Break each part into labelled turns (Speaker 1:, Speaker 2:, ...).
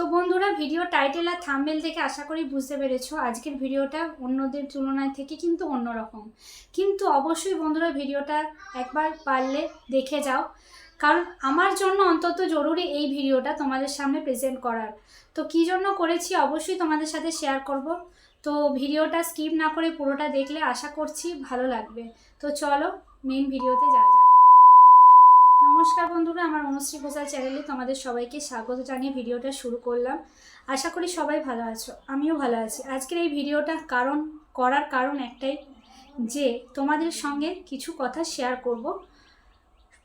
Speaker 1: তো বন্ধুরা video title আর thumbnail দেখে আশা করি বুঝতে পেরেছ, আজকের ভিডিওটা অন্যদের তুলনায় থেকে কিন্তু অন্যরকম। কিন্তু অবশ্যই বন্ধুরা ভিডিওটা একবার পারলে দেখে যাও, কারণ আমার জন্য অন্তত জরুরি এই ভিডিওটা তোমাদের সামনে প্রেজেন্ট করার। তো কী জন্য করেছি অবশ্যই তোমাদের সাথে শেয়ার করব। তো ভিডিওটা স্কিপ না করে পুরোটা দেখলে আশা করছি ভালো লাগবে। তো চলো মেন ভিডিওতে যা নমস্কার বন্ধুরা, আমার অনুশ্রী ঘোষাল চ্যানেলে তোমাদের সবাইকে স্বাগত জানিয়ে ভিডিওটা শুরু করলাম। আশা করি সবাই ভালো আছো, আমিও ভালো আছি। আজকের এই ভিডিওটা কারণ, করার কারণ একটাই যে, তোমাদের সঙ্গে কিছু কথা শেয়ার করব।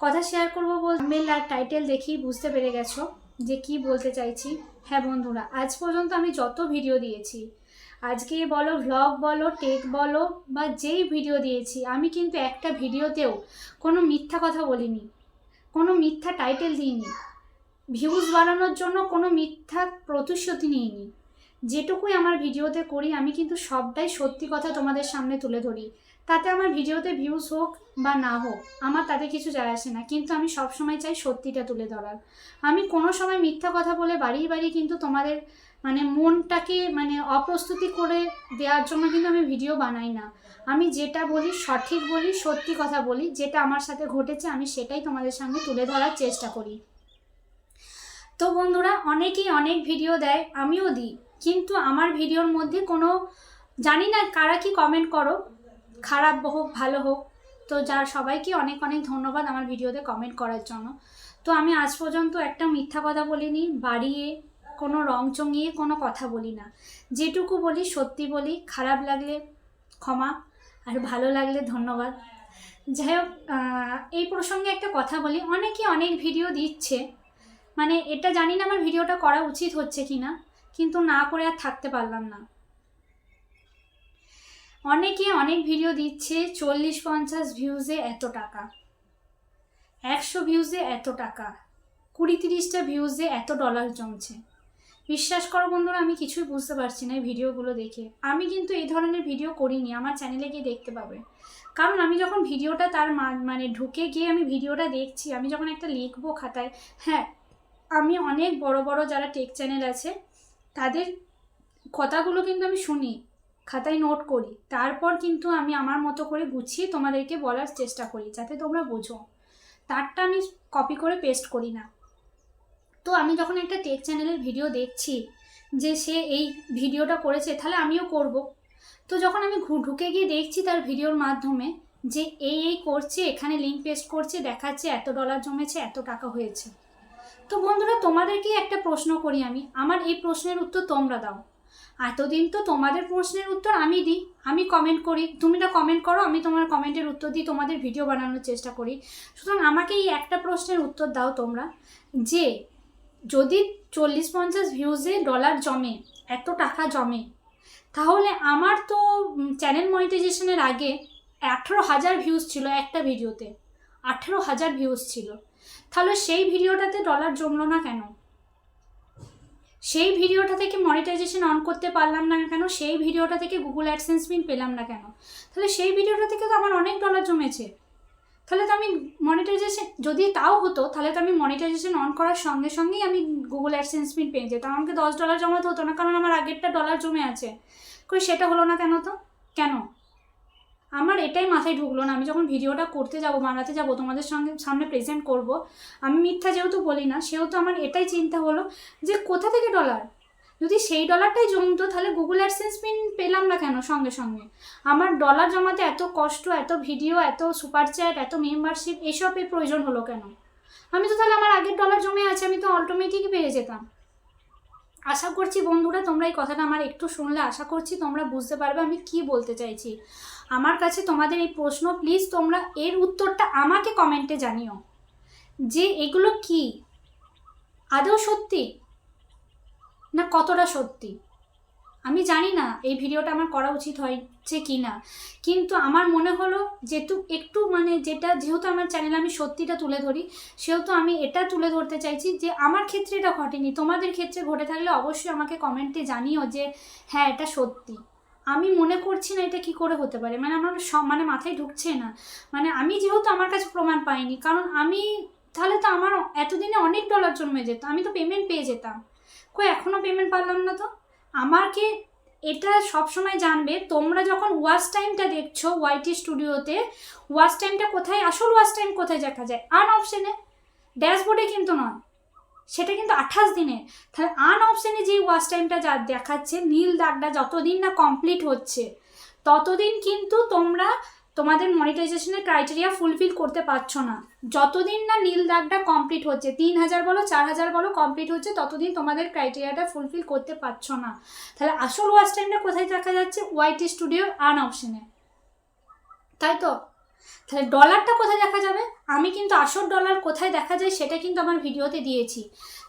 Speaker 1: কথা শেয়ার করব বল মেল আর টাইটেল দেখেই বুঝতে পেরে গেছো যে কি বলতে চাইছি। হ্যাঁ বন্ধুরা, আজ পর্যন্ত আমি যত ভিডিও দিয়েছি, আজকে বলো ভ্লগ বলো টেক বলো, বা যেই ভিডিও দিয়েছি, আমি কিন্তু একটা ভিডিওতেও কোনো মিথ্যা কথা বলিনি। কোনো মিথ্যা টাইটেল দিইনি। ভিউজ বাড়ানোর জন্য কোনো মিথ্যা প্রতিশ্রুতি নিইনি। যেটুকুই আমার ভিডিওতে করি, আমি কিন্তু সবটাই সত্যি কথা তোমাদের সামনে তুলে ধরি। তাতে আমার ভিডিওতে ভিউজ হোক বা না হোক, আমার তাতে কিছু যায় আসে না। কিন্তু আমি সবসময় চাই সত্যিটা তুলে ধরার। আমি কোনো সময় মিথ্যা কথা বলে বাড়িয়ে বাড়িয়ে কিন্তু তোমাদের মানে মনটাকে মানে অপ্রস্তুতি করে দেওয়ার জন্য কিন্তু আমি ভিডিও বানাই না। আমি যেটা বলি, সঠিক বলি, সত্যি কথা বলি, যেটা আমার সাথে ঘটেছে, আমি সেটাই তোমাদের সামনে তুলে ধরার চেষ্টা করি। তো বন্ধুরা, অনেকেই অনেক ভিডিও দেয়, আমিও দিই। কিন্তু আমার ভিডিওর মধ্যে কোনো, জানি না কারা কি কমেন্ট করো, খারাপ হোক, ভালো হোক, তো যার সবাইকে অনেক অনেক ধন্যবাদ আমার ভিডিওতে কমেন্ট করার জন্য। তো আমি আজ পর্যন্ত একটা মিথ্যা কথা বলিনি, বাড়িয়ে কোনো রং চঙিয়ে কোনো কথা বলি না। যেটুকু বলি সত্যি বলি, খারাপ লাগলে ক্ষমা, আর ভালো লাগলে ধন্যবাদ। যাই হোক এই প্রসঙ্গে একটা কথা বলি, অনেকে অনেক ভিডিও দিচ্ছে মানে এটা জানি না আমার ভিডিওটা করা উচিত হচ্ছে কি না কিন্তু না করে আর থাকতে পারলাম না। অনেকে অনেক ভিডিও দিচ্ছে, চল্লিশ পঞ্চাশ ভিউজে এত টাকা, একশো ভিউজে এত টাকা, কুড়ি তিরিশটা ভিউজে এত ডলার জমছে। বিশ্বাস করো বন্ধুরা, আমি কিছুই বুঝতে পারছি না এই ভিডিওগুলো দেখে। আমি কিন্তু এই ধরনের ভিডিও করিনি, আমার চ্যানেলে গিয়ে দেখতে পাবে। কারণ আমি যখন ভিডিওটা তার মানে ঢুকে গিয়ে আমি ভিডিওটা দেখছি, আমি যখন একটা লিখব খাতায় হ্যাঁ আমি অনেক বড় বড় যারা টেক চ্যানেল আছে, তাদের কথাগুলো কিন্তু আমি শুনি, খাতায় নোট করি। তারপর কিন্তু আমি আমার মতো করে গুছিয়ে তোমাদেরকে বলার চেষ্টা করি, যাতে তোমরা বোঝো। তারটা আমি কপি করে পেস্ট করি না। তো আমি যখন একটা টেক চ্যানেলের ভিডিও দেখছি, যে সে এই ভিডিওটা করেছে, তাহলে আমিও করব। তো যখন আমি ঢুকে গিয়ে দেখছি তার ভিডিওর মাধ্যমে, যে এই এই করছে, এখানে লিঙ্ক পেস্ট করছে, দেখাচ্ছে, এত ডলার জমেছে, এত টাকা হয়েছে। তো বন্ধুরা তোমাদেরকে একটা প্রশ্ন করি আমি। আমার এই প্রশ্নের উত্তর তোমরা দাও। এতদিন তো তোমাদের প্রশ্নের উত্তর আমি দিই। আমি কমেন্ট করি। তুমি না কমেন্ট করো, আমি তোমার কমেন্টের উত্তর দিই তোমাদের ভিডিও বানানোর চেষ্টা করি। সুতরাং আমাকে এই একটা প্রশ্নের উত্তর দাও তোমরা, যে যদি চল্লিশ পঞ্চাশ ভিউজে ডলার জমে, এত টাকা জমে, তাহলে আমার তো চ্যানেল মনিটাইজেশনের আগে আঠেরো হাজার ভিউজ ছিল একটা ভিডিওতে, আঠেরো হাজার ভিউজ ছিল। তাহলে সেই ভিডিওটাতে ডলার জমলো না কেন? সেই ভিডিওটা থেকে মনিটাইজেশন অন করতে পারলাম না কেন? সেই ভিডিওটা থেকে গুগল অ্যাডসেন্স পিন পেলাম না কেন? তাহলে সেই ভিডিওটা থেকে তো আমার অনেক ডলার জমেছে। তাহলে তো আমি মনিটাইজেশন যদি তাও হতো, তাহলে তো আমি মনিটাইজেশন অন করার সঙ্গে সঙ্গেই আমি গুগল অ্যাডসেন্স পিন পেয়ে যেতাম। আমাকে দশ ডলার জমাতে হতো না, কারণ আমার আগেরটা ডলার জমে আছে। কই, সেটা হলো না কেন তো? কেন? আমার এটাই মাথায় ঢুকলো না। আমি যখন ভিডিওটা করতে যাব, বানাতে যাব, তোমাদের সঙ্গে সামনে প্রেজেন্ট করব, আমি মিথ্যা যেহেতু বলি না, সেহেতু আমার এটাই চিন্তা হলো যে কোথা থেকে ডলার যদি সেই ডলারটাই জমতো, তাহলে গুগল অ্যাডসেন্স পিন পেলাম না কেন সঙ্গে সঙ্গে? আমার ডলার জমাতে এত কষ্ট, এত ভিডিও এত সুপার চ্যাট এত মেম্বারশিপ এসবের প্রয়োজন হলো কেন? আমি তো তাহলে আমার আগের ডলার জমে আছে, আমি তো অটোমেটিকই পেয়ে যেতাম। আশা করছি বন্ধুরা, তোমরা এই কথাটা আমার একটু শুনলে, আশা করছি তোমরা বুঝতে পারবে আমি কি বলতে চাইছি। আমার কাছে তোমাদের এই প্রশ্ন প্লিজ তোমরা এর উত্তরটা আমাকে কমেন্টে জানিও। যে এগুলো কি? আদৌ সত্যি? না কতটা সত্যি? আমি জানি না এই ভিডিওটা আমার করা উচিত হয়েছে কি না। কিন্তু আমার মনে হলো যেহেতু একটু মানে যেটা, যেহেতু আমার চ্যানেলে আমি সত্যিটা তুলে ধরি, সেহেতু আমি এটা তুলে ধরতে চাইছি যে আমার ক্ষেত্রে এটা ঘটেনি। তোমাদের ক্ষেত্রে ঘটে থাকলে অবশ্যই আমাকে কমেন্টে জানিও যে হ্যাঁ এটা সত্যি। আমি মনে করছি না এটা কি করে হতে পারে। মানে আমার সব মানে মাথায় ঢুকছে না। মানে আমি যেহেতু আমার কাছে প্রমাণ পাইনি, কারণ আমি, তাহলে তো আমার এতদিনে অনেক ডলার জন্মে যেত, আমি তো পেমেন্ট পেয়ে যেতাম। কই এখনও পেমেন্ট পারলাম না তো? আমাকে এটা সবসময় জানবে, তোমরা যখন ওয়াচ টাইমটা দেখছ ওয়াইটি স্টুডিওতে ওয়াচ টাইমটা কোথায়? আসল ওয়াচ টাইম কোথায় দেখা যায়? আন অপশানে ড্যাশবোর্ডে কিন্তু নয়। সেটা কিন্তু আঠাশ দিনের। তাহলে আন অপশানে যেই ওয়াচ টাইমটা যা দেখাচ্ছে, নীল দাগটা যতদিন না কমপ্লিট হচ্ছে, ততদিন কিন্তু তোমরা তোমাদের মনিটাইজেশনের ক্রাইটেরিয়া ফুলফিল করতে পারছ না। যতদিন না নীল দাগটা কমপ্লিট হচ্ছে, তিন হাজার বলো, চার হাজার বলো কমপ্লিট হচ্ছে, ততদিন তোমাদের ক্রাইটেরিয়াটা ফুলফিল করতে পারছ না। তাহলে আসল ওয়াচ টাইমটা কোথায় দেখা যাচ্ছে? ওয়াইটি স্টুডিওর আন অপশনে তাই তো? তাহলে ডলারটা কোথায় দেখা যাবে? আমি কিন্তু আসল ডলার কোথায় দেখা যায় সেটা কিন্তু আমার ভিডিওতে দিয়েছি।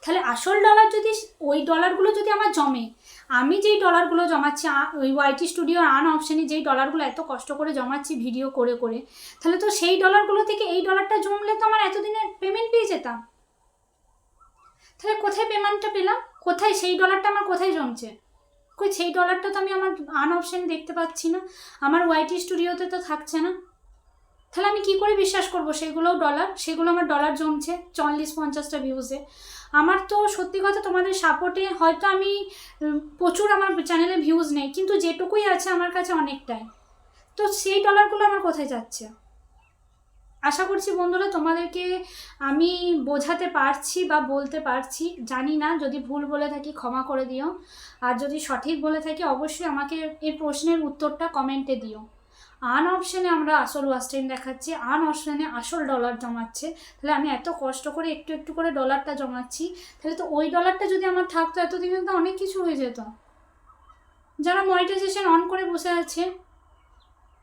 Speaker 1: তাহলে আসল ডলার যদি, ওই ডলারগুলো যদি আমার জমে আমি যেই ডলারগুলো জমাচ্ছি ওই ওয়াইটি স্টুডিও আন অপশানে যেই ডলারগুলো এত কষ্ট করে জমাচ্ছি ভিডিও করে করে, তাহলে তো সেই ডলারগুলো থেকে এই ডলারটা জমলে তো আমার এতদিনে পেমেন্ট পেয়ে যেতাম। তাহলে কোথায় পেমেন্টটা পেলাম? কোথায় সেই ডলারটা আমার কোথায় জমছে? কই সেই ডলারটা তো আমি আমার আন অপশানে দেখতে পাচ্ছি না। আমার ওয়াইটি স্টুডিওতে তো থাকছে না। তাহলে আমি কি করে বিশ্বাস করব? সেগুলোও ডলার সেগুলো আমার ডলার জমছে, চল্লিশ, পঞ্চাশটা ভিউজে আমার তো সত্যি কথা তোমাদের সাপোর্টে হয়তো আমি প্রচুর আমার চ্যানেলে ভিউজ নেই, কিন্তু যেটুকুই আছে আমার কাছে অনেকটাই। তো সেই ডলারগুলো আমার কোথায় যাচ্ছে? আশা করছি বন্ধুরা তোমাদেরকে আমি বোঝাতে পারছি বা বলতে পারছি, জানি না, যদি ভুল বলে থাকি ক্ষমা করে দিও। আর যদি সঠিক বলে থাকি, অবশ্যই আমাকে এই প্রশ্নের উত্তরটা কমেন্টে দিও। আন অপশানে আমরা আসল ওয়াচ টাইম দেখাচ্ছি, আন অপশানে আসল ডলার জমাচ্ছে। তাহলে আমি এত কষ্ট করে একটু একটু করে ডলারটা জমাচ্ছি, তাহলে তো ওই ডলারটা যদি আমার থাকতো, এতদিনে তো অনেক কিছু হয়ে যেত। যারা মনিটাইজেশন অন করে বসে আছে,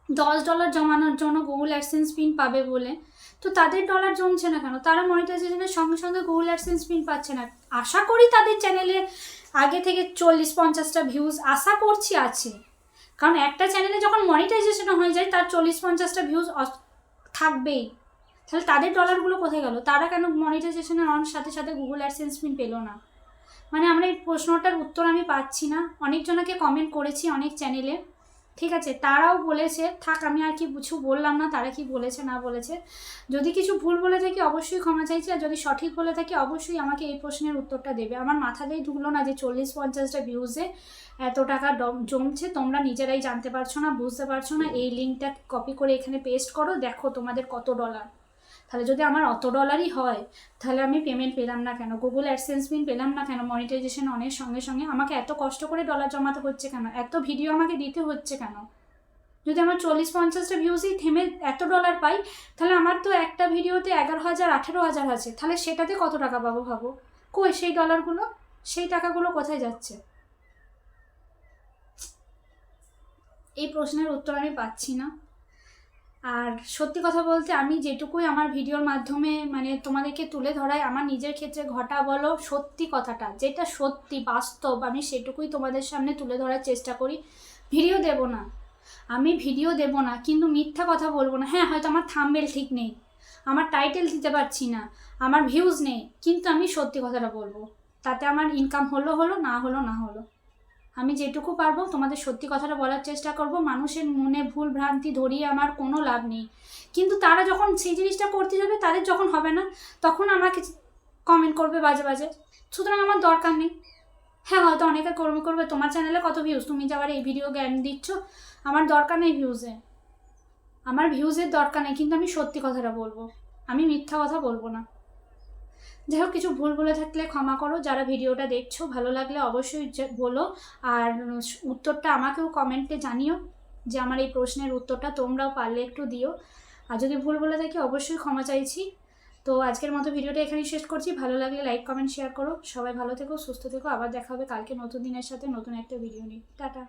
Speaker 1: দশ ডলার জমানোর জন্য গুগল অ্যাডসেন্স পিন পাবে বলে, তো তাদের ডলার জমছে না কেন? তারা মনিটাইজেশনের সঙ্গে সঙ্গে গুগল অ্যাডসেন্স পিন পাচ্ছে না। আশা করি তাদের চ্যানেলে আগে থেকে চল্লিশ, পঞ্চাশটা ভিউজ আশা করছি আছে। কারণ একটা চ্যানেলে যখন মনিটাইজেশন হয়ে যায়, তার চল্লিশ পঞ্চাশটা ভিউজ থাকবেই। তাহলে তাদের ডলারগুলো কোথায় গেল? তারা কেন মনিটাইজেশনের অন সাথে সাথে গুগল অ্যাডসেন্স পিন পেল না। মানে আমরা এই প্রশ্নটার উত্তর আমি পাচ্ছি না। অনেকজনকে কমেন্ট করেছি অনেক চ্যানেলে ঠিক আছে, তারাও বলেছে, থাক, আমি আর কি কিছু বললাম না, তারা কি বলেছে, না বলেছে। যদি কিছু ভুল বলে থাকি, অবশ্যই ক্ষমা চাইছি, আর যদি সঠিক বলে থাকি, অবশ্যই আমাকে এই প্রশ্নের উত্তরটা দেবে। আমার মাথাতেই ঢুকলো না যে চল্লিশ পঞ্চাশটা ভিউজে এত টাকা জমছে, তোমরা নিজেরাই জানতে পারছ না, বুঝতে পারছ না, এই লিঙ্কটা কপি করে এখানে পেস্ট করো, দেখো তোমাদের কত ডলার তাহলে যদি আমার অত ডলারই হয়, তাহলে আমি পেমেন্ট পেলাম না কেন? গুগল অ্যাডসেন্স পিন পেলাম না কেন? মনিটাইজেশন অনেক সঙ্গে সঙ্গে আমাকে এত কষ্ট করে ডলার জমাতে হচ্ছে কেন? এত ভিডিও আমাকে দিতে হচ্ছে কেন? যদি আমার চল্লিশ পঞ্চাশটা ভিউজই থেমে এত ডলার পাই, তাহলে আমার তো একটা ভিডিওতে এগারো হাজার, আঠেরো হাজার আছে। তাহলে সেটাতে কত টাকা পাবো ভাবো? কই সেই ডলারগুলো সেই টাকাগুলো কোথায় যাচ্ছে? এই প্রশ্নের উত্তর আমি পাচ্ছি না। আর সত্যি কথা বলতে আমি যেটুকুই আমার ভিডিওর মাধ্যমে মানে তোমাদেরকে তুলে ধরায় আমার নিজের ক্ষেত্রে ঘটা বলো সত্যি কথাটা, যেটা সত্যি বাস্তব আমি সেটুকুই তোমাদের সামনে তুলে ধরার চেষ্টা করি। ভিডিও দেব না, আমি ভিডিও দেব না, কিন্তু মিথ্যা কথা বলব না। হ্যাঁ হয়তো আমার থাম্বেল ঠিক নেই, আমার টাইটেল দিতে পারছি না, আমার ভিউজ নেই, কিন্তু আমি সত্যি কথাটা বলব। তাতে আমার ইনকাম হলো হলো, না হলো না হলো। আমি যেটুকু পারব তোমাদের সত্যি কথাটা বলার চেষ্টা করব। মানুষের মনে ভুল ভ্রান্তি ধরিয়ে আমার কোনো লাভ নেই। কিন্তু তারা যখন সেই জিনিসটা করতে যাবে, তাদের যখন হবে না, তখন আমাকে কমেন্ট করবে বাজে বাজে। সুতরাং আমার দরকার নেই। হ্যাঁ হয়তো অনেকে কর্মী করবে। তোমার চ্যানেলে কত ভিউজ তুমি যাবার এই ভিডিও জ্ঞান দিচ্ছ, আমার দরকার নেই ভিউজে আমার ভিউজের দরকার নেই, কিন্তু আমি সত্যি কথাটা বলব। আমি মিথ্যা কথা বলব না। যাই হোক কিছু ভুল বলে থাকলে ক্ষমা করো। যারা ভিডিওটা দেখছ, ভালো লাগলে অবশ্যই বলো। আর উত্তরটা আমাকেও কমেন্টে জানিও যে আমার এই প্রশ্নের উত্তরটা তোমরাও পারলে একটু দিও। আর যদি ভুল বলে থাকি, অবশ্যই ক্ষমা চাইছি। তো আজকের মতো ভিডিওটা এখানেই শেষ করছি। ভালো লাগলে লাইক, কমেন্ট, শেয়ার করো। সবাই ভালো থেকো, সুস্থ থেকো। আবার দেখা হবে কালকে নতুন দিনের সাথে নতুন একটা ভিডিও নিয়ে। টাটা।